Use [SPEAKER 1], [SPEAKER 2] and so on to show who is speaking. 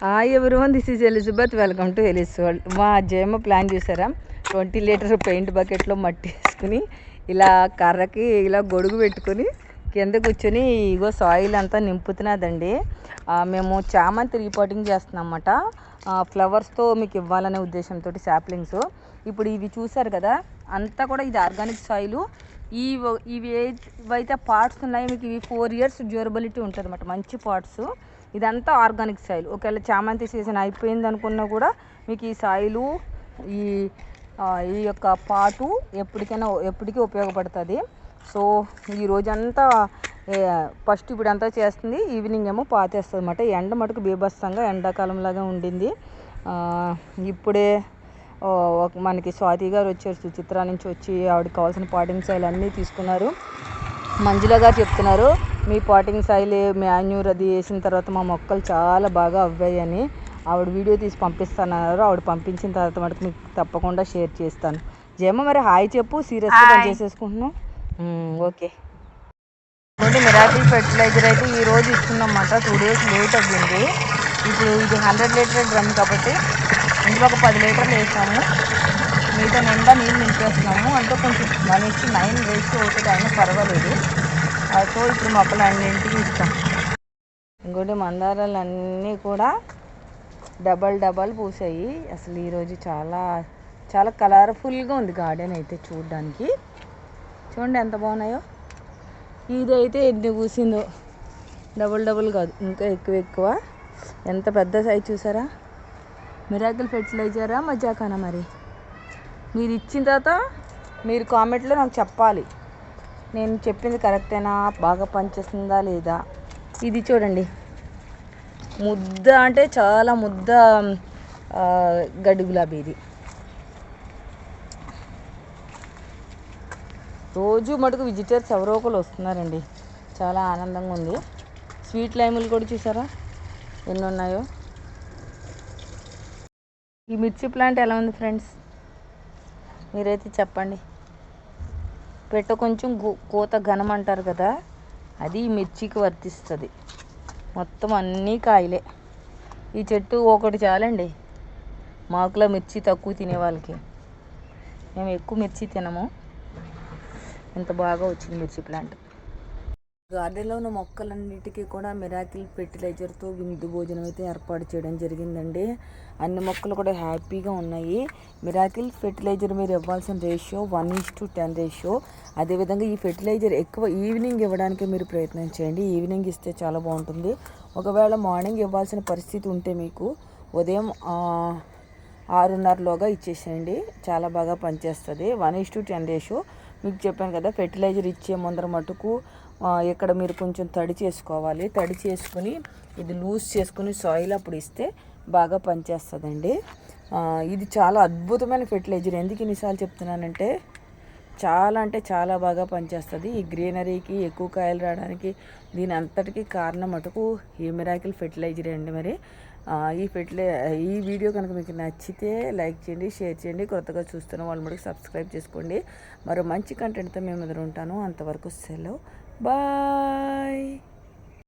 [SPEAKER 1] Hi everyone this is Elizabeth welcome to Eli's world మా జేమ plan చూసారా twenty litre paint బకెట్లో మట్టి వేసుకుని ఇలా కర్రకి ఇలా గొడుగు పెట్టుకొని కింద కూర్చొని ఇగో సాయిల్ అంతా నింపుతున్నదండి. మేము చామంతి రీపోటింగ్ చేస్తున్నామన్నమాట. ఫ్లవర్స్తో మీకు ఇవ్వాలనే ఉద్దేశంతో శాప్లింగ్స్ ఇప్పుడు ఇవి చూసారు కదా అంతా కూడా ఇది ఆర్గానిక్ సాయిలు ఈ ఇవి ఏవైతే పార్ట్స్ ఉన్నాయి మీకు ఇవి ఫోర్ ఇయర్స్ డ్యూరబిలిటీ ఉంటుంది అనమాట మంచి పార్ట్స్ ఇదంతా ఆర్గానిక్ సాయిల్. ఒకవేళ చామంతి సీజన్ అయిపోయింది అనుకున్నా కూడా మీకు ఈ సాయిలు ఈ ఈ యొక్క పాటు ఎప్పటికైనా ఎప్పటికీ ఉపయోగపడుతుంది. సో ఈ రోజంతా ఫస్ట్ ఇప్పుడు అంతా చేస్తుంది. ఈవినింగ్ ఏమో పాతేస్తుంది అనమాట ఎండ మటుకు బీభత్సంగా ఎండాకాలం లాగా ఉండింది ఇప్పుడే ఒక మనకి స్వాతి గారు వచ్చారు సుచిత్ర నుంచి వచ్చి ఆవిడకి కావాల్సిన పాటింగ్ అన్నీ తీసుకున్నారు. మంజుల గారు చెప్తున్నారు. మీ పాటింగ్ సాయిల్ మాన్యూర్ అది వేసిన తర్వాత మా మొక్కలు చాలా బాగా అవ్వాయని ఆవిడ వీడియో తీసి పంపిస్తానన్నారు. ఆవిడ పంపించిన తర్వాత మటుకు మీకు తప్పకుండా షేర్ చేస్తాను. జేమ మరి హాయ్ చెప్పు. సీరియస్గా పని చేసేసుకుంటున్నాం ఓకే. ఇంకోటి మిరాకిల్ ఫెర్టిలైజర్ అయితే ఈ రోజు ఇస్తుందన్నమాట టూ డేస్ లేట్ అవ్వింది. ఇప్పుడు ఇది హండ్రెడ్ లీటర్ డ్రమ్ కాబట్టి ఇందులో ఒక పది లీటర్లు వేసాము. మిగతా నిండా నీళ్ళు నింపేస్తున్నాము. అంటే కొంచెం వన్ ఇచ్చి నైన్ రేషియో అవుతుంది అయినా పర్వాలేదు. సో ఇప్పుడు మొక్కలు అన్నింటికి ఇస్తాం ఇంకోటి మందారాలు అన్నీ కూడా డబల్ డబల్ పూసాయి. అసలు ఈరోజు చాలా చాలా కలర్ఫుల్గా ఉంది గార్డెన్ అయితే చూడడానికి. చూడండి ఎంత బాగున్నాయో. ఇదైతే ఎన్ని పూసిందో. డబుల్ డబుల్ కాదు ఇంకా ఎక్కువ ఎక్కువ. ఎంత పెద్ద సైజ్ చూసారా? మిరాకిల్ ఫెర్టిలైజరా మజాకానా మరి? మీరు ఇచ్చిన తర్వాత మీరు కామెంట్లో నాకు చెప్పాలి. నేను చెప్పింది కరెక్టేనా? బాగా పనిచేస్తుందా లేదా? ఇది చూడండి. ముద్ద అంటే చాలా ముద్ద గడ్డి గులాబీ ఇది. రోజు మటుకు విజిటర్స్ ఎవరో ఒకరు వస్తున్నారండి. చాలా ఆనందంగా ఉంది. స్వీట్ లైములు కూడా చూసారా? ఎన్ని ఉన్నాయో ఈ మిర్చి ప్లాంట్ ఎలా ఉంది ఫ్రెండ్స్? మీరైతే చెప్పండి. పెట్ట కొంచెం కూత కోత ఘనం అంటారు కదా అది మిర్చికి వర్తిస్తుంది. మొత్తం అన్నీ కాయలే. ఈ చెట్టు ఒకటి చాలండి. మాకులో మిర్చి తక్కువ తినే వాళ్ళకి. మేము ఎక్కువ మిర్చి తినము. ఎంత బాగా వచ్చింది మిర్చి ప్లాంట్. గార్డెన్లో ఉన్న మొక్కలన్నిటికీ కూడా మిరాకిల్ ఫెర్టిలైజర్తో విందు భోజనం అయితే ఏర్పాటు చేయడం జరిగిందండి. అన్ని మొక్కలు కూడా హ్యాపీగా ఉన్నాయి. మిరాకిల్ ఫెర్టిలైజర్ మీరు ఇవ్వాల్సిన ratio one is to ten ratio. అదేవిధంగా ఈ ఫెర్టిలైజర్ ఎక్కువ ఈవినింగ్ ఇవ్వడానికి మీరు ప్రయత్నం చేయండి. ఈవినింగ్ ఇస్తే చాలా బాగుంటుంది. ఒకవేళ మార్నింగ్ ఇవ్వాల్సిన పరిస్థితి ఉంటే మీకు ఉదయం ఆరున్నరలోగా ఇచ్చేసేయండి. చాలా బాగా పనిచేస్తుంది. One is to ten ratio. మీకు చెప్పాను కదా ఫెర్టిలైజర్ ఇచ్చే ముందర మటుకు ఇక్కడ మీరు కొంచెం తడి చేసుకోవాలి. తడి చేసుకుని ఇది లూజ్ చేసుకుని సాయిల్ అప్పుడు ఇస్తే బాగా పనిచేస్తుందండి. ఇది చాలా అద్భుతమైన ఫెర్టిలైజర్ ఎందుకు ఇన్నిసార్లు చెప్తున్నానంటే చాలా అంటే చాలా బాగా పనిచేస్తుంది. ఈ గ్రీనరీకి ఎక్కువ కాయలు రావడానికి దీని అంతటికీ కారణం మటుకు ఈ మిరాకిల్ ఫెర్టిలైజర్ అండి మరి. ఈ ఫెర్టిలై ఈ వీడియో కనుక మీకు నచ్చితే లైక్ చేయండి షేర్ చేయండి. కొత్తగా చూస్తున్న వాళ్ళు మటుకు సబ్స్క్రైబ్ చేసుకోండి. మరో మంచి కంటెంట్తో మేము ఎదురు ఉంటాను అంతవరకు సెలవు. Bye.